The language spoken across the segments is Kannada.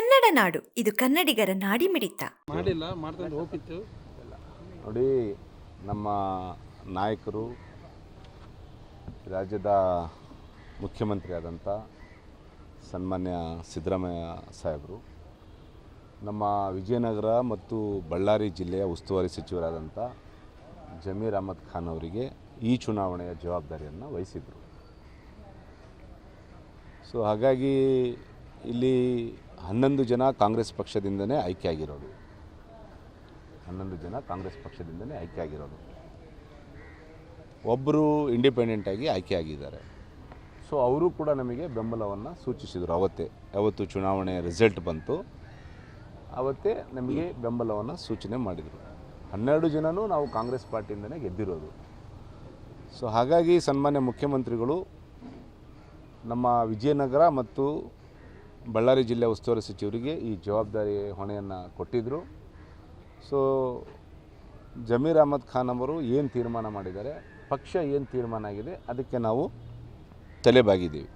ಕನ್ನಡ ನಾಡು. ಇದು ಕನ್ನಡಿಗರ ನಾಡಿಮಿಡಿತ ಮಾಡಿಲ್ಲ ಮಾಡ್ಕೊಂಡು ಹೋಗಿತ್ತು ನೋಡಿ ನಮ್ಮ ನಾಯಕರು ರಾಜ್ಯದ ಮುಖ್ಯಮಂತ್ರಿ ಆದಂಥ ಸನ್ಮಾನ್ಯ ಸಿದ್ದರಾಮಯ್ಯ ಸಾಹೇಬರು ನಮ್ಮ ವಿಜಯನಗರ ಮತ್ತು ಬಳ್ಳಾರಿ ಜಿಲ್ಲೆಯ ಉಸ್ತುವಾರಿ ಸಚಿವರಾದಂಥ ಜಮೀರ್ ಅಹಮದ್ ಖಾನ್ ಅವರಿಗೆ ಈ ಚುನಾವಣೆಯ ಜವಾಬ್ದಾರಿಯನ್ನು ವಹಿಸಿದರು. ಸೊ ಹಾಗಾಗಿ ಇಲ್ಲಿ ಹನ್ನೊಂದು ಜನ ಕಾಂಗ್ರೆಸ್ ಪಕ್ಷದಿಂದನೇ ಆಯ್ಕೆಯಾಗಿರೋದು. ಹನ್ನೊಂದು ಜನ ಕಾಂಗ್ರೆಸ್ ಪಕ್ಷದಿಂದನೇ ಆಯ್ಕೆಯಾಗಿರೋದು. ಒಬ್ಬರು ಇಂಡಿಪೆಂಡೆಂಟಾಗಿ ಆಯ್ಕೆಯಾಗಿದ್ದಾರೆ. ಸೊ ಅವರು ಕೂಡ ನಮಗೆ ಬೆಂಬಲವನ್ನು ಸೂಚಿಸಿದರು. ಅವತ್ತೇ ಯಾವತ್ತು ಚುನಾವಣೆ ರಿಸಲ್ಟ್ ಬಂತು. ಅವತ್ತೇ ನಮಗೆ ಬೆಂಬಲವನ್ನು ಸೂಚನೆ ಮಾಡಿದರು. ಹನ್ನೆರಡು ಜನನೂ ನಾವು ಕಾಂಗ್ರೆಸ್ ಪಾರ್ಟಿಯಿಂದನೇ ಗೆದ್ದಿರೋದು. ಸೊ ಹಾಗಾಗಿ ಸನ್ಮಾನ್ಯ ಮುಖ್ಯಮಂತ್ರಿಗಳು ನಮ್ಮ ವಿಜಯನಗರ ಮತ್ತು ಬಳ್ಳಾರಿ ಜಿಲ್ಲೆ ಉಸ್ತುವಾರಿ ಸಚಿವರಿಗೆ ಈ ಜವಾಬ್ದಾರಿ ಹೊಣೆಯನ್ನು ಕೊಟ್ಟಿದ್ದರು ಸೊ ಜಮೀರ್ ಅಹಮದ್ ಖಾನ್ ಅವರು ಏನು ತೀರ್ಮಾನ ಮಾಡಿದ್ದಾರೆ, ಪಕ್ಷ ಏನು ತೀರ್ಮಾನ ಆಗಿದೆ, ಅದಕ್ಕೆ ನಾವು ತಲೆಬಾಗಿದ್ದೀವಿ.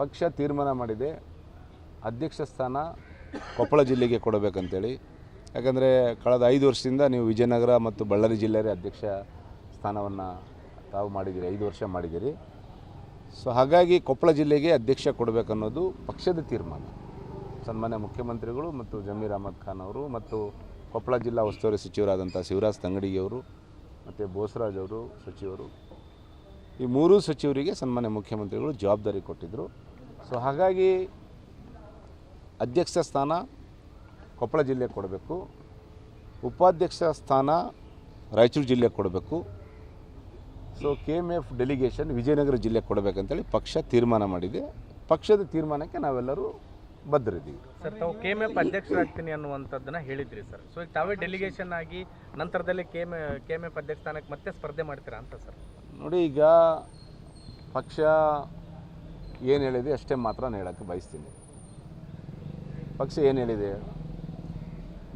ಪಕ್ಷ ತೀರ್ಮಾನ ಮಾಡಿದೆ, ಅಧ್ಯಕ್ಷ ಸ್ಥಾನ ಕೊಪ್ಪಳ ಜಿಲ್ಲೆಗೆ ಕೊಡಬೇಕಂತೇಳಿ. ಯಾಕಂದರೆ ಕಳೆದ ಐದು ವರ್ಷದಿಂದ ನೀವು ವಿಜಯನಗರ ಮತ್ತು ಬಳ್ಳಾರಿ ಜಿಲ್ಲೆಯ ಅಧ್ಯಕ್ಷ ಸ್ಥಾನವನ್ನು ತಾವು ಮಾಡಿದ್ದೀರಿ, ಐದು ವರ್ಷ ಮಾಡಿದ್ದೀರಿ. ಸೊ ಹಾಗಾಗಿ ಕೊಪ್ಪಳ ಜಿಲ್ಲೆಗೆ ಅಧ್ಯಕ್ಷ ಕೊಡಬೇಕನ್ನೋದು ಪಕ್ಷದ ತೀರ್ಮಾನ. ಸನ್ಮಾನ್ಯ ಮುಖ್ಯಮಂತ್ರಿಗಳು ಮತ್ತು ಜಮೀರ್ ಅಹಮದ್ ಖಾನ್ ಅವರು ಮತ್ತು ಕೊಪ್ಪಳ ಜಿಲ್ಲಾ ಉಸ್ತುವಾರಿ ಸಚಿವರಾದಂಥ ಶಿವರಾಜ್ ತಂಗಡಿಯವರು ಮತ್ತು ಬೋಸರಾಜ್ ಅವರು ಸಚಿವರು. ಈ ಮೂರೂ ಸಚಿವರಿಗೆ ಸನ್ಮಾನ್ಯ ಮುಖ್ಯಮಂತ್ರಿಗಳು ಜವಾಬ್ದಾರಿ ಕೊಟ್ಟಿದ್ದರು ಸೊ ಹಾಗಾಗಿ ಅಧ್ಯಕ್ಷ ಸ್ಥಾನ ಕೊಪ್ಪಳ ಜಿಲ್ಲೆಗೆ ಕೊಡಬೇಕು. ಉಪಾಧ್ಯಕ್ಷ ಸ್ಥಾನ ರಾಯಚೂರು ಜಿಲ್ಲೆ ಕೊಡಬೇಕು. So K M F delegation Vijayanagara ಜಿಲ್ಲೆಗೆ ಕೊಡಬೇಕಂತೇಳಿ ಪಕ್ಷ ತೀರ್ಮಾನ ಮಾಡಿದೆ. ಪಕ್ಷದ ತೀರ್ಮಾನಕ್ಕೆ ನಾವೆಲ್ಲರೂ ಬದ್ಧರಿದ್ದೀವಿ. ಸರ್ ತಾವು ಕೆ ಎಂ ಎಫ್ ಅಧ್ಯಕ್ಷರಾಗ್ತೀನಿ ಅನ್ನುವಂಥದ್ದನ್ನ ಹೇಳಿದ್ರಿ ಸರ್. ಸೊ ಈಗ ತಾವೇ ಡೆಲಿಗೇಷನ್ ಆಗಿ ನಂತರದಲ್ಲಿ K M K M F ಅಧ್ಯಕ್ಷ ಸ್ಥಾನಕ್ಕೆ ಮತ್ತೆ ಸ್ಪರ್ಧೆ ಮಾಡ್ತೀರಾ ಅಂತ ಸರ್? ನೋಡಿ ಈಗ ಪಕ್ಷ ಏನು ಹೇಳಿದೆ ಅಷ್ಟೇ ಮಾತ್ರ ನಾನು ಹೇಳೋಕ್ಕೆ ಬಯಸ್ತೀನಿ. ಪಕ್ಷ ಏನು ಹೇಳಿದೆ?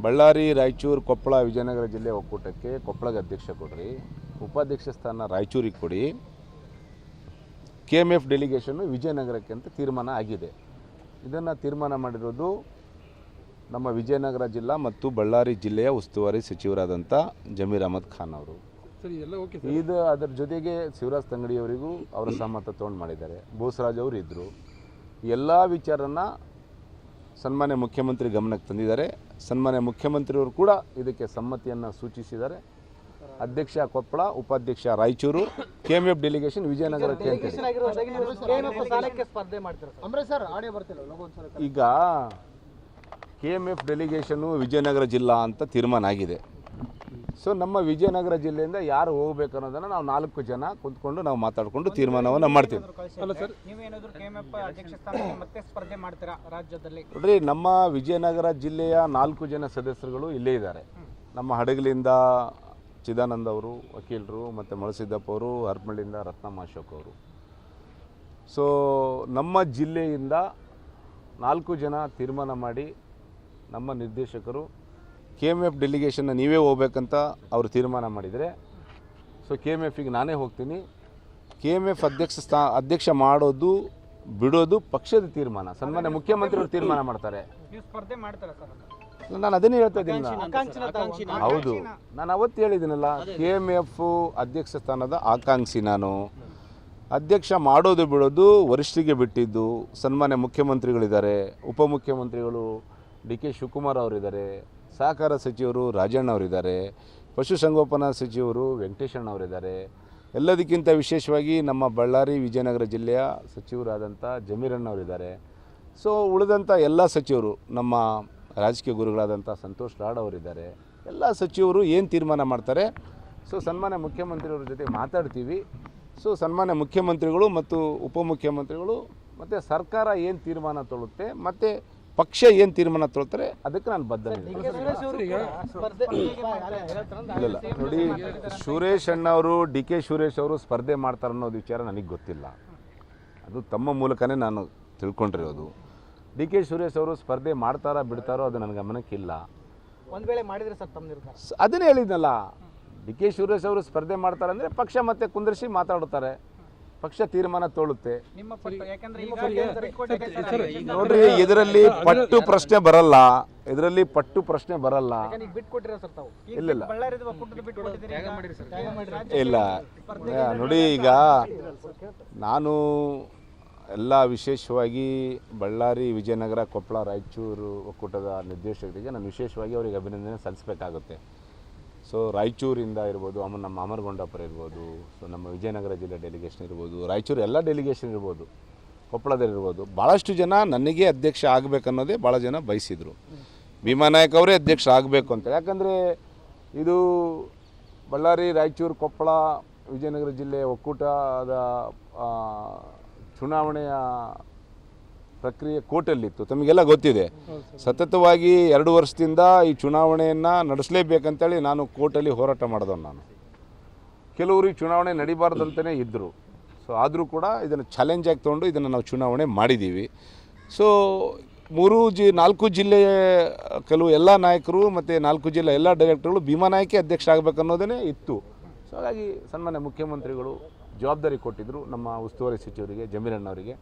ಬಳ್ಳಾರಿ ರಾಯಚೂರು ಕೊಪ್ಪಳ ವಿಜಯನಗರ ಜಿಲ್ಲೆ ಒಕ್ಕೂಟಕ್ಕೆ ಕೊಪ್ಪಳಗೆ ಅಧ್ಯಕ್ಷ ಕೊಡ್ರಿ. ಉಪಾಧ್ಯಕ್ಷ ಸ್ಥಾನ ರಾಯಚೂರಿಗೆ ಕೊಡಿ. ಕೆ ಎಂ ಎಫ್ ಡೆಲಿಗೇಷನ್ನು ವಿಜಯನಗರಕ್ಕೆ ಅಂತ ತೀರ್ಮಾನ ಆಗಿದೆ. ಇದನ್ನು ತೀರ್ಮಾನ ಮಾಡಿರೋದು ನಮ್ಮ ವಿಜಯನಗರ ಜಿಲ್ಲಾ ಮತ್ತು ಬಳ್ಳಾರಿ ಜಿಲ್ಲೆಯ ಉಸ್ತುವಾರಿ ಸಚಿವರಾದಂಥ ಜಮೀರ್ ಅಹಮದ್ ಖಾನ್ ಅವರು. ಸರಿ ಎಲ್ಲ ಓಕೆ ಸರ್. ಇದು ಅದರ ಜೊತೆಗೆ ಶಿವರಾಜ್ ತಂಗಡಿಯವರಿಗೂ ಅವರ ಸಮ್ಮತ ತೊಗೊಂಡು ಮಾಡಿದ್ದಾರೆ. ಬೋಸರಾಜ್ ಅವರು ಇದ್ದರು ಎಲ್ಲ ವಿಚಾರನ ಸನ್ಮಾನ್ಯ ಮುಖ್ಯಮಂತ್ರಿ ಗಮನಕ್ಕೆ ತಂದಿದ್ದಾರೆ. ಸನ್ಮಾನ್ಯ ಮುಖ್ಯಮಂತ್ರಿಯವರು ಕೂಡ ಇದಕ್ಕೆ ಸಮ್ಮತಿಯನ್ನು ಸೂಚಿಸಿದ್ದಾರೆ. ಅಧ್ಯಕ್ಷ ಕೊಪ್ಪಳ ಉಪಾಧ್ಯಕ್ಷ Raichur K M F delegation Vijayanagara ಅಂತ ಹೇಳಿ. ಸ್ಪರ್ಧೆ ಮಾಡ್ತೀರಾ ಅಂಬರೀಶ್ ಸರ್ ಆಡಿಯೋ ಬರ್ತಿಲ್ಲ ಲಗು ಒಂದ್ಸಲ ಈಗ K M F delegation Vijayanagara ಜಿಲ್ಲಾ ಅಂತ ತೀರ್ಮಾನ ಆಗಿದೆ. ಸೊ ನಮ್ಮ ವಿಜಯನಗರ ಜಿಲ್ಲೆಯಿಂದ ಯಾರು ಹೋಗ್ಬೇಕು ಅನ್ನೋದನ್ನು ನಾವು ನಾಲ್ಕು ಜನ ಕುಂತ್ಕೊಂಡು ನಾವು ಮಾತಾಡಿಕೊಂಡು ತೀರ್ಮಾನವನ್ನು ಮಾಡ್ತೀವಿ. ಅಲ್ಲ ಸರ್. ನೀವೇನಾದ್ರು ಕೆ ಎಂ ಅಧ್ಯಕ್ಷ ಸ್ಥಾನಕ್ಕೆ ಮತ್ತೆ ಸ್ಪರ್ಧೆ ಮಾಡ್ತೀರಾ ರಾಜ್ಯದಲ್ಲಿ? ನೋಡ್ರಿ ನಮ್ಮ ವಿಜಯನಗರ ಜಿಲ್ಲೆಯ ನಾಲ್ಕು ಜನ ಸದಸ್ಯರುಗಳು ಇಲ್ಲೇ ಇದ್ದಾರೆ. ನಮ್ಮ ಹಡಗಲಿಂದ ಚಿದಾನಂದ ಅವರು, ವಕೀಲರು ಮತ್ತು ಮಳಸಿದ್ದಪ್ಪ ಅವರು ಹರ್ಮಳ್ಳಿಯಿಂದ ರತ್ನಮ್ಮ ಅಶೋಕ್ ಅವರು. ಸೊ ನಮ್ಮ ಜಿಲ್ಲೆಯಿಂದ ನಾಲ್ಕು ಜನ ತೀರ್ಮಾನ ಮಾಡಿ ನಮ್ಮ ನಿರ್ದೇಶಕರು ಕೆ ಎಂ ಎಫ್ ಡೆಲಿಗೇಷನ್ನ ನೀವೇ ಹೋಗ್ಬೇಕಂತ ಅವರು ತೀರ್ಮಾನ ಮಾಡಿದರೆ ಸೊ ಕೆ ಎಂ ಎಫಿಗೆ ನಾನೇ ಹೋಗ್ತೀನಿ. ಕೆ ಎಂ ಎಫ್ ಅಧ್ಯಕ್ಷ ಸ್ಥಾ, ಅಧ್ಯಕ್ಷ ಮಾಡೋದು, ಬಿಡೋದು ಪಕ್ಷದ ತೀರ್ಮಾನ. ಸನ್ಮಾನ್ಯ ಮುಖ್ಯಮಂತ್ರಿಗಳು ತೀರ್ಮಾನ ಮಾಡ್ತಾರೆ. ಸ್ಪರ್ಧೆ ಮಾಡ್ತಾರೆ ನಾನು ಅದನ್ನೇ ಹೇಳ್ತಾ ಇದ್ದೀನಿ ಹೌದು. ನಾನು ಅವತ್ತು ಹೇಳಿದ್ದೀನಲ್ಲ ಕೆ ಎಂ ಎಫ್ ಅಧ್ಯಕ್ಷ ಸ್ಥಾನದ ಆಕಾಂಕ್ಷಿ ನಾನು. ಅಧ್ಯಕ್ಷ ಮಾಡೋದು ಬಿಡೋದು ವರಿಷ್ಠರಿಗೆ ಬಿಟ್ಟಿದ್ದು ಸನ್ಮಾನ್ಯ ಮುಖ್ಯಮಂತ್ರಿಗಳಿದ್ದಾರೆ. ಉಪಮುಖ್ಯಮಂತ್ರಿಗಳು ಡಿ ಕೆ ಶಿವಕುಮಾರ್ ಅವರಿದ್ದಾರೆ. ಸಹಕಾರ ಸಚಿವರು ರಾಜಣ್ಣ ಅವರಿದ್ದಾರೆ. ಪಶುಸಂಗೋಪನಾ ಸಚಿವರು ವೆಂಕಟೇಶಣ್ಣ ಅವರಿದ್ದಾರೆ. ಎಲ್ಲದಕ್ಕಿಂತ ವಿಶೇಷವಾಗಿ ನಮ್ಮ ಬಳ್ಳಾರಿ ವಿಜಯನಗರ ಜಿಲ್ಲೆಯ ಸಚಿವರಾದಂಥ ಜಮೀರಣ್ಣ ಅವರಿದ್ದಾರೆ. ಸೊ ಉಳಿದಂಥ ಎಲ್ಲ ಸಚಿವರು ನಮ್ಮ ರಾಜಕೀಯ ಗುರುಗಳಾದಂಥ ಸಂತೋಷ್ ಲಾಡ್ ಅವರಿದ್ದಾರೆ. ಎಲ್ಲ ಸಚಿವರು ಏನು ತೀರ್ಮಾನ ಮಾಡ್ತಾರೆ? ಸೊ ಸನ್ಮಾನ್ಯ ಮುಖ್ಯಮಂತ್ರಿಯವ್ರ ಜೊತೆ ಮಾತಾಡ್ತೀವಿ. ಸೊ ಸನ್ಮಾನ್ಯ ಮುಖ್ಯಮಂತ್ರಿಗಳು ಮತ್ತು ಉಪಮುಖ್ಯಮಂತ್ರಿಗಳು ಮತ್ತು ಸರ್ಕಾರ ಏನು ತೀರ್ಮಾನ ತೊಳುತ್ತೆ ಮತ್ತು ಪಕ್ಷ ಏನು ತೀರ್ಮಾನ ತೊಳ್ತಾರೆ ಅದಕ್ಕೆ ನಾನು ಬದ್ಧ ಇಲ್ಲ ನೋಡಿ ಸುರೇಶ್ ಅಣ್ಣ ಅವರು ಡಿ ಕೆ ಸುರೇಶ್ ಅವರು ಸ್ಪರ್ಧೆ ಮಾಡ್ತಾರೆ ಅನ್ನೋದು ವಿಚಾರ ನನಗೆ ಗೊತ್ತಿಲ್ಲ. ಅದು ತಮ್ಮ ಮೂಲಕನೇ ನಾನು ತಿಳ್ಕೊಂಡಿರೋದು. ಡಿ ಕೆ ಸುರೇಶ್ ಅವರು ಸ್ಪರ್ಧೆ ಮಾಡ್ತಾರಾ ಬಿಡ್ತಾರೋ ಅದು ನನ್ನ ಗಮನಕ್ಕಿಲ್ಲ. ಒಂದ್ ವೇಳೆ ಮಾಡಿದ್ರೆ ಸರ್ ತಮ್ಮ ನಿರ್ಧಾರ? ಸ್- ಅದನ್ನೇ ಹೇಳಿದ್ನಲ್ಲ. ಡಿ ಕೆ ಸುರೇಶ್ ಅವರು ಸ್ಪರ್ಧೆ ಮಾಡ್ತಾರೆ ಅಂದರೆ ಪಕ್ಷ ಮತ್ತೆ ಕುಂದರ್ಸಿ ಮಾತಾಡ್ತಾರೆ. ಪಕ್ಷ ತೀರ್ಮಾನ ತೋಳುತ್ತೆ. ನಿಮ್ಮ ಪಟ್ಟು ಯಾಕಂದ್ರೆ ಈಗ ಸರ್, ಕೇಂದ್ರ ಬಿಟ್ಕೊಟ್ಟಿದೆ ಸರ್. ಸರ್, ಈಗ ನೋಡ್ರಿ ಇದರಲ್ಲಿ ಪಟ್ಟು ಪ್ರಶ್ನೆ ಬರಲ್ಲ. ಇದರಲ್ಲಿ ಪಟ್ಟು ಪ್ರಶ್ನೆ ಬರಲ್ಲ. ಈಗ ಬಿಟ್ಕೊಟ್ಟಿರೋ ಸರ್ ತಾವು. ಈಗ ಇಲ್ಲ, ಇಲ್ಲ. ಬಳ್ಳಾರಿದು ಒಕ್ಕೂಟದ ಬಿಟ್ಕೊಟ್ಟಿದ್ದೀರಿ ಈಗ. ಇಲ್ಲ. ನೋಡಿ ಈಗ ನಾನು ಎಲ್ಲ ವಿಶೇಷವಾಗಿ ಬಳ್ಳಾರಿ, ವಿಜಯನಗರ, ಕೊಪ್ಪಳ, ರಾಯಚೂರು ಒಕ್ಕೂಟದ ನಿರ್ದೇಶಕರಿಗೆ ನಾನು ವಿಶೇಷವಾಗಿ ಅವರಿಗೆ ಅಭಿನಂದನೆ ಸಲ್ಲಿಸಬೇಕಾಗುತ್ತೆ. ಸೊ ರಾಯಚೂರಿಂದ ಇರ್ಬೋದು, ಆಮ ನಮ್ಮ ಅಮರಗೊಂಡಪ್ಪರ ಇರ್ಬೋದು ಸೊ ನಮ್ಮ ವಿಜಯನಗರ ಜಿಲ್ಲೆ ಡೆಲಿಗೇಷನ್ ಇರ್ಬೋದು, ರಾಯಚೂರು ಎಲ್ಲ ಡೆಲಿಗೇಷನ್ ಇರ್ಬೋದು ಕೊಪ್ಪಳದಲ್ಲಿರ್ಬೋದು ಭಾಳಷ್ಟು ಜನ ನನಗೆ ಅಧ್ಯಕ್ಷ ಆಗಬೇಕನ್ನೋದೇ ಭಾಳ ಜನ ಬಯಸಿದರು. ಭೀಮಾ ನಾಯಕ್ ಅವರೇ ಅಧ್ಯಕ್ಷ ಆಗಬೇಕು ಅಂತ ಯಾಕಂದರೆ ಇದು ಬಳ್ಳಾರಿ, ರಾಯಚೂರು, ಕೊಪ್ಪಳ, ವಿಜಯನಗರ ಜಿಲ್ಲೆ ಒಕ್ಕೂಟದ ಚುನಾವಣೆಯ ಪ್ರಕ್ರಿಯೆ ಕೋರ್ಟಲ್ಲಿತ್ತು. ತಮಗೆಲ್ಲ ಗೊತ್ತಿದೆ. ಸತತವಾಗಿ ಎರಡು ವರ್ಷದಿಂದ ಈ ಚುನಾವಣೆಯನ್ನು ನಡೆಸಲೇಬೇಕಂತೇಳಿ ನಾನು ಕೋರ್ಟಲ್ಲಿ ಹೋರಾಟ ಮಾಡಿದವನು ನಾನು. ಕೆಲವರು ಈ ಚುನಾವಣೆ ನಡಿಬಾರ್ದಂತಲೇ ಇದ್ದರು ಸೊ ಆದರೂ ಕೂಡ ಇದನ್ನು ಚಾಲೆಂಜಾಗಿ ತೊಗೊಂಡು ಇದನ್ನು ನಾವು ಚುನಾವಣೆ ಮಾಡಿದ್ದೀವಿ ಸೊ ಮೂರು ಜಿ, ನಾಲ್ಕು ಜಿಲ್ಲೆಯ ಕೆಲವು ಎಲ್ಲ ನಾಯಕರು ಮತ್ತು ನಾಲ್ಕು ಜಿಲ್ಲೆ ಎಲ್ಲ ಡೈರೆಕ್ಟರ್ಗಳು ಭೀಮಾ ನಾಯಕಿ ಅಧ್ಯಕ್ಷ ಆಗಬೇಕನ್ನೋದೇ ಇತ್ತು. ಸೊ ಹಾಗಾಗಿ ಸನ್ಮಾನ್ಯ ಮುಖ್ಯಮಂತ್ರಿಗಳು ಜವಾಬ್ದಾರಿ ಕೊಟ್ಟಿದ್ದರು ನಮ್ಮ ಉಸ್ತುವಾರಿ ಸಚಿವರಿಗೆ ಜಮೀರಣ್ಣವರಿಗೆ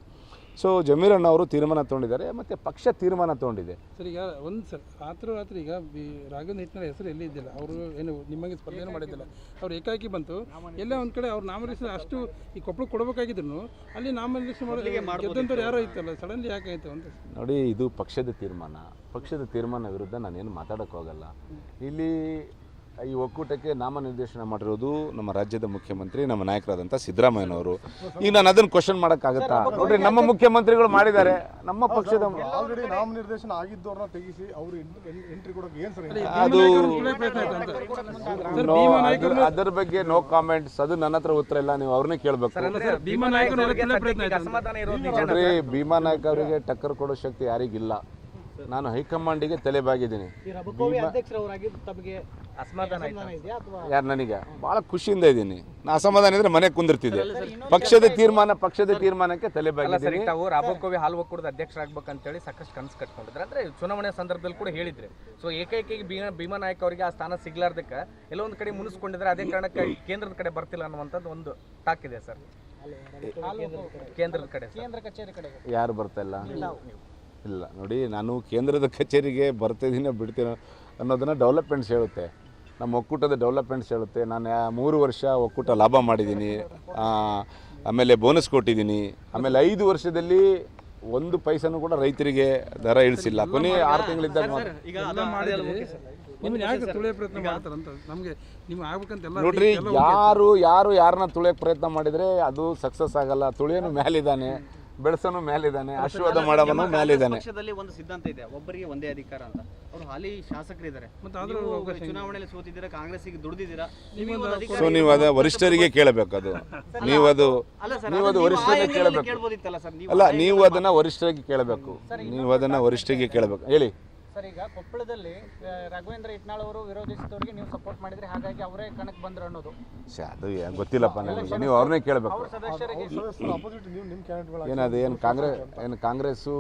ಸೊ ಜಮೀರಣ್ಣವರು ತೀರ್ಮಾನ ತೊಗೊಂಡಿದ್ದಾರೆ ಮತ್ತು ಪಕ್ಷ ತೀರ್ಮಾನ ತೊಗೊಂಡಿದೆ. ಸರ್ ಈಗ ಒಂದು ಸರ್ ರಾತ್ರಿ ರಾತ್ರಿ ಈಗ ಬಿ ರಾಘವೇಂದ್ರ ಹಿಟ್ನರ ಹೆಸರು ಎಲ್ಲಿ ಇದ್ದಿಲ್ಲ? ಅವರು ಏನು ನಿಮಗೆ ಸ್ಪರ್ಧೆಯನ್ನು ಮಾಡಿದ್ದಿಲ್ಲ. ಅವ್ರು ಏಕಾಕಿ ಬಂತು. ಎಲ್ಲ ಒಂದು ಕಡೆ ಅವ್ರು ನಾಮಿನೇಷನ್ ಅಷ್ಟು ಈ ಕೊಪ್ಪಳ ಕೊಡಬೇಕಾಗಿದ್ರು ಅಲ್ಲಿ ನಾಮನಿರ್ಸಿ ಮಾಡಿ ಗೆದ್ದಂಥವ್ರು ಯಾರೋ ಇತ್ತಲ್ಲ ಸಡನ್ಲಿ ಯಾಕೆ ಆಯಿತು ಅಂತ? ನೋಡಿ ಇದು ಪಕ್ಷದ ತೀರ್ಮಾನ. ಪಕ್ಷದ ತೀರ್ಮಾನ ವಿರುದ್ಧ ನಾನೇನು ಮಾತಾಡೋಕ್ಕೋಗಲ್ಲ. ಇಲ್ಲಿ ಈ ಒಕ್ಕೂಟಕ್ಕೆ ನಾಮನಿರ್ದೇಶನ ಮಾಡಿರೋದು ನಮ್ಮ ರಾಜ್ಯದ ಮುಖ್ಯಮಂತ್ರಿ ನಮ್ಮ ನಾಯಕರಾದಂಥ ಸಿದ್ದರಾಮಯ್ಯನವರು. ಈಗ ನಾನು ಅದನ್ನು ಕ್ವಶನ್ ಮಾಡೋಕ್ಕಾಗತ್ತಾ? ನೋಡ್ರಿ ನಮ್ಮ ಮುಖ್ಯಮಂತ್ರಿಗಳು ಮಾಡಿದ್ದಾರೆ. ನಮ್ಮ ಪಕ್ಷದ ಆಲ್ರೆಡಿ ನಾಮನಿರ್ದೇಶನ ಆಗಿದ್ದವ್ರನ್ನ ತೆಗಿಸಿ ಅವರು ಎಂಟ್ರಿ ಕೊಡೋಕೆ ಏನ್ ಸರ್ ಅದು ನೋ, ಅದ್ರ- ನಾಯಕರು ಬಗ್ಗೆ ನೋ ಕಾಮೆಂಟ್ಸ್ ಅದು ನನ್ನ ಹತ್ರ ಉತ್ತರ ಇಲ್ಲ ನೀವು ಅವ್ರನ್ನೇ ಕೇಳಬೇಕು. ನೋಡ್ರಿ ಭೀಮಾ ನಾಯ್ಕ ಅವರಿಗೆ ಟಕ್ಕರ್ ಕೊಡೋ ಶಕ್ತಿ ಯಾರಿಗಿಲ್ಲ. ನಾನು ಹೈಕಮಾಂಡಿಗೆ ತಲೆ ಬಾಗಿದ್ದೀನಿ? ಯಾರು ನನಗೆ? ಭಾಳ ಖುಷಿಯಿಂದ ಇದ್ದೀನಿ. ನಾ ಅಸಮಾಧಾನ ಇದ್ರೆ ಮನೆ ಕುಂದಿರ್ತಿದ್ದೆ. ಪಕ್ಷದ ತೀರ್ಮಾನ ಪಕ್ಷದ ತೀರ್ಮಾನಕ್ಕೆ ತಲೆ ಈಗ ತಾವು ರಾಬಕೋವಿ ಹಾಲು ಒಕ್ಕೂಟದ ಅಧ್ಯಕ್ಷರಾಗ್ಬೇಕಂತೇಳಿ ಸಾಕಷ್ಟು ಕನಸು ಕಟ್ಕೊಂಡಿದ್ರೆ. ಅಂದ್ರೆ ಚುನಾವಣೆ ಸಂದರ್ಭದಲ್ಲಿ ಕೂಡ ಹೇಳಿದ್ರೆ. ಸೊ ಏಕೈಕಿ ಭೀಮಾ ಭೀಮಾ ನಾಯಕ್ ಅವರಿಗೆ ಆ ಸ್ಥಾನ ಸಿಗ್ಲಾರ್ದಕ್ಕೆ ಎಲ್ಲೋ ಒಂದು ಕಡೆ ಮುನಿಸ್ಕೊಂಡಿದ್ರೆ ಅದೇ ಕಾರಣಕ್ಕೆ ಕೇಂದ್ರದ ಕಡೆ ಬರ್ತಿಲ್ಲ ಅನ್ನುವಂಥದ್ದು ಒಂದು ಟಾಕ್ ಇದೆ ಸರ್. ಕೇಂದ್ರದ ಕಡೆ. ಕೇಂದ್ರ ಕಚೇರಿ ಕಡೆ ಯಾರು ಬರ್ತಾ ಇಲ್ಲ. ಇಲ್ಲ. ನೋಡಿ ನಾನು ಕೇಂದ್ರದ ಕಚೇರಿಗೆ ಬರ್ತಿದ್ದೀನೋ ಬಿಡ್ತೀನೋ. ಅನ್ನೋದನ್ನು ಡೆವಲಪ್ಮೆಂಟ್ಸ್ ಹೇಳುತ್ತೆ. ನಮ್ಮ ಒಕ್ಕೂಟದ ಡೆವಲಪ್ಮೆಂಟ್ಸ್ ಹೇಳುತ್ತೆ. ನಾನು ಮೂರು ವರ್ಷ ಒಕ್ಕೂಟ ಲಾಭ ಮಾಡಿದ್ದೀನಿ. ಆ, ಆಮೇಲೆ ಬೋನಸ್ ಕೊಟ್ಟಿದ್ದೀನಿ. ಆಮೇಲೆ ಐದು ವರ್ಷದಲ್ಲಿ ಒಂದು ಪೈಸನೂ ಕೂಡ ರೈತರಿಗೆ ದರ ಇಳಿಸಿಲ್ಲ. ಕೊನೆ ಆರು ತಿಂಗಳಿದ್ದಾಗ ನೋಡ್ರಿ ಎಲ್ಲ ಯಾರು ಯಾರು ಯಾರನ್ನ ತುಳಿಯಕ್ಕೆ ಪ್ರಯತ್ನ ಮಾಡಿದರೆ ಅದು ಸಕ್ಸಸ್ ಆಗಲ್ಲ. ತುಳಿಯೋನು ಮೇಲಿದ್ದಾನೆ ಬೆಳೆಸೋನು ಮೇಲಿದ್ದಾನೆ ಅಶ್ವದ ಮಾಡವನು ಮೇಲಿದ್ದಾನೆ. ಪಕ್ಷದಲ್ಲಿ ಒಂದು ಸಿದ್ಧಾಂತ ಇದೆ ಒಬ್ಬರಿಗೆ ಒಂದೇ ಅಧಿಕಾರ ಅಂತ. ಅವರು ಹಾಲಿ ಶಾಸಕರಿದ್ದಾರೆ. ಚುನಾವಣೆಯಲ್ಲಿ ಸೋತಿದ್ದೀರಾ ಕಾಂಗ್ರೆಸ್ಸಿಗೆ ಗೆ ಸೊ ನೀವು ಅದ ವರಿಷ್ಠರಿಗೆ ಕೇಳಬೇಕು ಅದು. ನೀವು ಅದು ನೀವು ಅದು ವರಿಷ್ಠರಿಗೆ ಕೇಳಬೇಕು. ಸರ್ ಅಲ್ಲ ನೀವು ಅದನ್ನ ವರಿಷ್ಠರಿಗೆ ಕೇಳಬೇಕು. ನೀವು ಅದನ್ನ ವರಿಷ್ಠರಿಗೆ ಕೇಳಬೇಕು. ಹೇಳಿ. ಸರ್ ಈಗ ಕೊಪ್ಪಳದಲ್ಲಿ ರಾಘವೇಂದ್ರ ಇಟ್ನಾಳ್ ಅವರು ವಿರೋಧಿಸಿದವರಿಗೆ ನೀವು ಸಪೋರ್ಟ್ ಮಾಡಿದ್ರೆ ಹಾಗಾಗಿ ಅವರೇ ಕಣಕ್ಕೆ ಬಂದ್ರು ಅನ್ನೋದು. ಅದು ಏನ್ ಗೊತ್ತಿಲ್ಲಪ್ಪ ನನಗೆ. ನೀವು ಅವ್ರನ್ನೇ ಕೇಳಬೇಕು. ಸದಸ್ಯರಿಗೆ ಅಪೋಸಿಟ್ ನೀವು ನಿಮ್ಮ ಕ್ಯಾಂಡಿಡೇಟ್ಗಳ ಏನದು ಏನು ಕಾಂಗ್ರೆಸ್ ಏನು Congress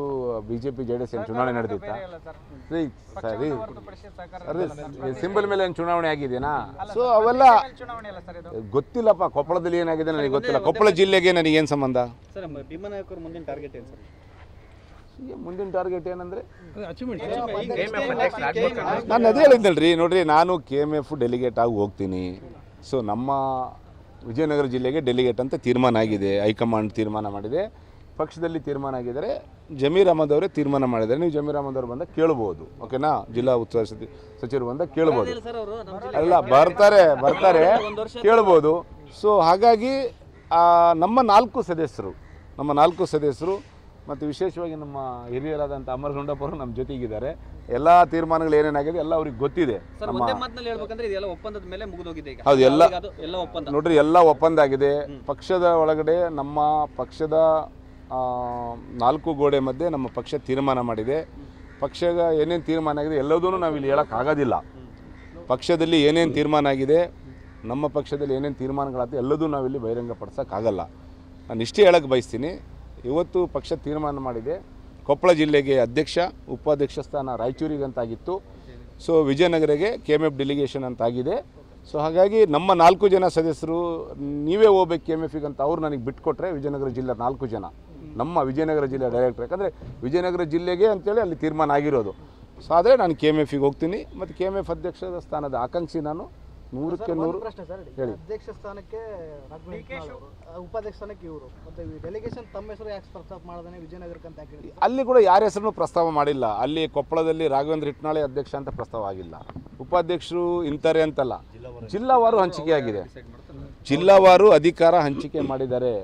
B J P J D S ಏನು ಚುನಾವಣೆ ನಡೆದಿತ್ತಾ ಸರ್. ಸರಿ ಸಿಂಬಲ್ ಮೇಲೆ ಏನು ಚುನಾವಣೆ ಆಗಿದೆಯಾ ಸೊ ಅವೆಲ್ಲ ಚುನಾವಣೆ ಅಲ್ಲ ಸರ್ ಇದು. ಗೊತ್ತಿಲ್ಲಪ್ಪ ಕೊಪ್ಪಳದಲ್ಲಿ ಏನಾಗಿದೆ ನನಗೆ ಗೊತ್ತಿಲ್ಲ. ಕೊಪ್ಪಳ ಜಿಲ್ಲೆಗೆ ನನಗೇನು ಸಂಬಂಧ? ಸರ್ ಭೀಮನಾಯಕರು ಮುಂದಿನ ಟಾರ್ಗೆಟ್ ಏನು ಸರ್? ಈಗ ಮುಂದಿನ ಟಾರ್ಗೆಟ್ ಏನಂದರೆ ನಾನು ಅದೇ ಹೇಳಿದ್ದಲ್ರಿ ನೋಡ್ರಿ ನಾನು ಕೆ ಎಂ ಎಫ್ ಡೆಲಿಗೇಟ್ ಆಗಿ ಹೋಗ್ತೀನಿ. ಸೊ ನಮ್ಮ ವಿಜಯನಗರ ಜಿಲ್ಲೆಗೆ ಡೆಲಿಗೇಟ್ ಅಂತ ತೀರ್ಮಾನ ಆಗಿದೆ ಹೈಕಮಾಂಡ್ ತೀರ್ಮಾನ ಮಾಡಿದೆ. ಪಕ್ಷದಲ್ಲಿ ತೀರ್ಮಾನ ಆಗಿದ್ದಾರೆ ಜಮೀರ್ ಅಹಮದ್ ಅವರೇ ತೀರ್ಮಾನ ಮಾಡಿದ್ದಾರೆ. ನೀವು ಜಮೀರ್ ಅಹಮದ್ ಅವರು ಬಂದಾಗ ಕೇಳ್ಬೋದು ಓಕೆನಾ ಜಿಲ್ಲಾ ಉತ್ಸವ ಸಚಿ ಸಚಿವರು ಬಂದಾಗ ಕೇಳ್ಬೋದು. ಸರ್ ಅವರು ಅಲ್ಲ ಬರ್ತಾರೆ ಬರ್ತಾರೆ ಕೇಳ್ಬೋದು. ಸೊ ಹಾಗಾಗಿ ನಮ್ಮ ನಾಲ್ಕು ಸದಸ್ಯರು ನಮ್ಮ ನಾಲ್ಕು ಸದಸ್ಯರು ಮತ್ತು ವಿಶೇಷವಾಗಿ ನಮ್ಮ ಹಿರಿಯರಾದಂಥ ಅಮರ್ ಗುಂಡಪ್ಪರು ನಮ್ಮ ಜೊತೆಗಿದ್ದಾರೆ. ಎಲ್ಲ ತೀರ್ಮಾನಗಳು ಏನೇನಾಗಿದೆ ಎಲ್ಲ ಅವ್ರಿಗೆ ಗೊತ್ತಿದೆ. ನಮ್ಮ ಒಪ್ಪಂದದ ಮೇಲೆ ಮುಗಿದೋಗಿದೆ ಹೌದು, ಎಲ್ಲ ಒಪ್ಪಂದ. ನೋಡ್ರಿ ಎಲ್ಲ ಒಪ್ಪಂದ ಆಗಿದೆ. ಪಕ್ಷದ ಒಳಗಡೆ ನಮ್ಮ ಪಕ್ಷದ ನಾಲ್ಕು ಗೋಡೆ ಮಧ್ಯೆ ನಮ್ಮ ಪಕ್ಷ ತೀರ್ಮಾನ ಮಾಡಿದೆ. ಪಕ್ಷದ ಏನೇನು ತೀರ್ಮಾನ ಆಗಿದೆ ಎಲ್ಲದೂ ನಾವು ಇಲ್ಲಿ ಹೇಳೋಕ್ಕಾಗೋದಿಲ್ಲ ಪಕ್ಷದಲ್ಲಿ ಏನೇನು ತೀರ್ಮಾನ ಆಗಿದೆ ನಮ್ಮ ಪಕ್ಷದಲ್ಲಿ ಏನೇನು ತೀರ್ಮಾನಗಳಾಯ್ತು ಎಲ್ಲದೂ ನಾವಿಲ್ಲಿ ಬಹಿರಂಗಪಡಿಸೋಕ್ಕಾಗಲ್ಲ ನಾನು ಇಷ್ಟೇ ಹೇಳಕ್ಕೆ ಬಯಸ್ತೀನಿ. ಇವತ್ತು ಪಕ್ಷ ತೀರ್ಮಾನ ಮಾಡಿದೆ. ಕೊಪ್ಪಳ ಜಿಲ್ಲೆಗೆ ಅಧ್ಯಕ್ಷ, ಉಪಾಧ್ಯಕ್ಷ ಸ್ಥಾನ ರಾಯಚೂರಿಗೆ ಅಂತಾಗಿತ್ತು ಸೊ ವಿಜಯನಗರಗೆ ಕೆ ಎಂ ಎಫ್ ಡೆಲಿಗೇಷನ್ ಅಂತಾಗಿದೆ. ಸೊ ಹಾಗಾಗಿ ನಮ್ಮ ನಾಲ್ಕು ಜನ ಸದಸ್ಯರು, ನೀವೇ ಹೋಗ್ಬೇಕು ಕೆ ಎಂ ಎಫಿಗೆ ಅಂತ ಅವ್ರು ನನಗೆ ಬಿಟ್ಕೊಟ್ರೆ ವಿಜಯನಗರ ಜಿಲ್ಲೆ ನಾಲ್ಕು ಜನ. ನಮ್ಮ ವಿಜಯನಗರ ಜಿಲ್ಲೆ ಡೈರೆಕ್ಟರ್ ಯಾಕಂದರೆ ವಿಜಯನಗರ ಜಿಲ್ಲೆಗೆ ಅಂತೇಳಿ ಅಲ್ಲಿ ತೀರ್ಮಾನ ಆಗಿರೋದು. ಸೊ ಆದರೆ ನಾನು ಕೆ ಎಂ ಎಫಿಗೆ ಹೋಗ್ತೀನಿ. ಮತ್ತು ಕೆ ಎಂ ಎಫ್ ಅಧ್ಯಕ್ಷದ ಸ್ಥಾನದ ಆಕಾಂಕ್ಷಿ ನಾನು. ನೂರಕ್ಕೆ ನೂರು ಪ್ರಶ್ನೆ ಸರ್ ಹೇಳಿ. ಅಧ್ಯಕ್ಷ ಸ್ಥಾನಕ್ಕೆ ಉಪಾಧ್ಯಕ್ಷ ಸ್ಥಾನಕ್ಕೆ ಇವರು. ಮತ್ತೆ ಡೆಲಿಗೇಷನ್ ತಮ್ಮ ಹೆಸರು ಯಾಕೆ ಪ್ರಸ್ತಾಪ ಮಾಡದೇ ವಿಜಯನಗರಕ್ಕೆ ಅಂತ ಹೇಳಿ ಅಲ್ಲಿ ಕೂಡ ಯಾರ ಹೆಸರನ್ನು ಪ್ರಸ್ತಾವ ಮಾಡಿಲ್ಲ. ಅಲ್ಲಿ ಕೊಪ್ಪಳದಲ್ಲಿ ರಾಘವೇಂದ್ರ ಹಿಟ್ನಾಳೆ ಅಧ್ಯಕ್ಷ ಅಂತ ಪ್ರಸ್ತಾವ ಆಗಿಲ್ಲ. ಉಪಾಧ್ಯಕ್ಷರು ಇಂತಾರೆ ಅಂತಲ್ಲ. ಜಿಲ್ಲಾವಾರು ಹಂಚಿಕೆ ಆಗಿದೆ ಜಿಲ್ಲಾವಾರು ಅಧಿಕಾರ ಹಂಚಿಕೆ ಮಾಡಿದ್ದಾರೆ.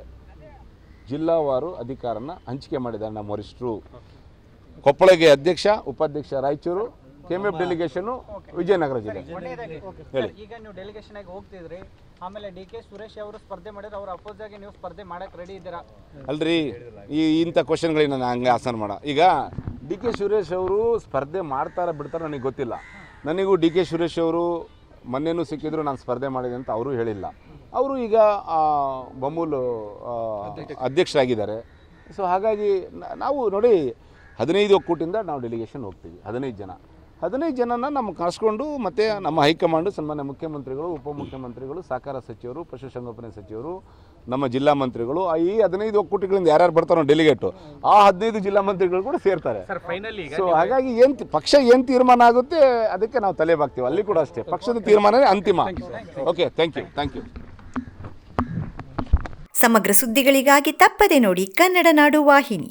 ಜಿಲ್ಲಾವಾರು ಅಧಿಕಾರನ ಹಂಚಿಕೆ ಮಾಡಿದ್ದಾರೆ ನಮ್ಮ ವರಿಷ್ಠರು. ಕೊಪ್ಪಳಗೆ ಅಧ್ಯಕ್ಷ ಉಪಾಧ್ಯಕ್ಷ Raichur K M F delegation Vijayanagara ಜಿಲ್ಲೆ. ಸರ್, ಈಗ ನೀವು ಡೆಲಿಗೇಷನ್ ಆಗಿ ಹೋಗ್ತಿದ್ರಿ. ಆಮೇಲೆ ಡಿ ಕೆ ಸುರೇಶ್ ಅವರು ಸ್ಪರ್ಧೆ ಮಾಡಿದ್ರೆ ಅವ್ರ ಅಪೋಸ್ ಆಗಿ ನೀವು ಸ್ಪರ್ಧೆ ಮಾಡಕ್ ರೆಡಿ ಇದ್ದೀರಾ? ಅಲ್ರಿ ಈ ಇಂಥ ಕ್ವಶನ್ಗಳಿಗೆ ನಾನು ಹಂಗೆ ಆಸನ ಮಾಡ. ಈಗ ಡಿ ಕೆ ಸುರೇಶ್ ಅವರು ಸ್ಪರ್ಧೆ ಮಾಡ್ತಾರ ಬಿಡ್ತಾರ ನನಗೆ ಗೊತ್ತಿಲ್ಲ. ನನಗೂ ಡಿ ಕೆ ಸುರೇಶ್ ಅವರು ಮೊನ್ನೆನು ಸಿಕ್ಕಿದ್ರು ನಾನು ಸ್ಪರ್ಧೆ ಮಾಡಿದೆ ಅಂತ ಅವರು ಹೇಳಿಲ್ಲ. ಅವರು ಈಗ ಆ, ಬಮೂಲು ಆ, ಅಧ್ಯಕ್ಷರಾಗಿದ್ದಾರೆ. ಸೊ ಹಾಗಾಗಿ ನ- ನಾವು ನೋಡಿ ಹದಿನೈದು ಒಕ್ಕೂಟಿಂದ ನಾವು ಡೆಲಿಗೇಷನ್ ಹೋಗ್ತೀವಿ ಹದಿನೈದು ಜನ. ಹದಿನೈದು ಜನನ ನಮ್ಮ ಕರೆಸ್ಕೊಂಡು ಮತ್ತು ನಮ್ಮ ಹೈಕಮಾಂಡು ಸನ್ಮಾನ್ಯ ಮುಖ್ಯಮಂತ್ರಿಗಳು ಉಪಮುಖ್ಯಮಂತ್ರಿಗಳು ಸಹಕಾರ ಸಚಿವರು ಪಶುಸಂಗೋಪನೆ ಸಚಿವರು ನಮ್ಮ ಜಿಲ್ಲಾ ಮಂತ್ರಿಗಳು ಈ ಹದಿನೈದು ಒಕ್ಕೂಟಗಳಿಂದ ಯಾರ್ಯಾರು ಬರ್ತಾರೋ ಡೆಲಿಗೇಟು ಆ ಹದಿನೈದು ಜಿಲ್ಲಾ ಮಂತ್ರಿಗಳು ಕೂಡ ಸೇರ್ತಾರೆ. ಸರ್ ಫೈನಲ್ ಈಗ ಸೊ ಹಾಗಾಗಿ ಏನು ಪಕ್ಷ ಏನು ತೀರ್ಮಾನ ಆಗುತ್ತೆ ಅದಕ್ಕೆ ನಾವು ತಲೆ ಬಾಗ್ತೀವಿ. ಅಲ್ಲಿ ಕೂಡ ಅಷ್ಟೇ. ಪಕ್ಷದ ತೀರ್ಮಾನನೇ ಅಂತಿಮ. Okay thank you thank you ಸಮಗ್ರ ಸುದ್ದಿಗಳಿಗಾಗಿ ತಪ್ಪದೆ ನೋಡಿ ಕನ್ನಡ ನಾಡು ವಾಹಿನಿ.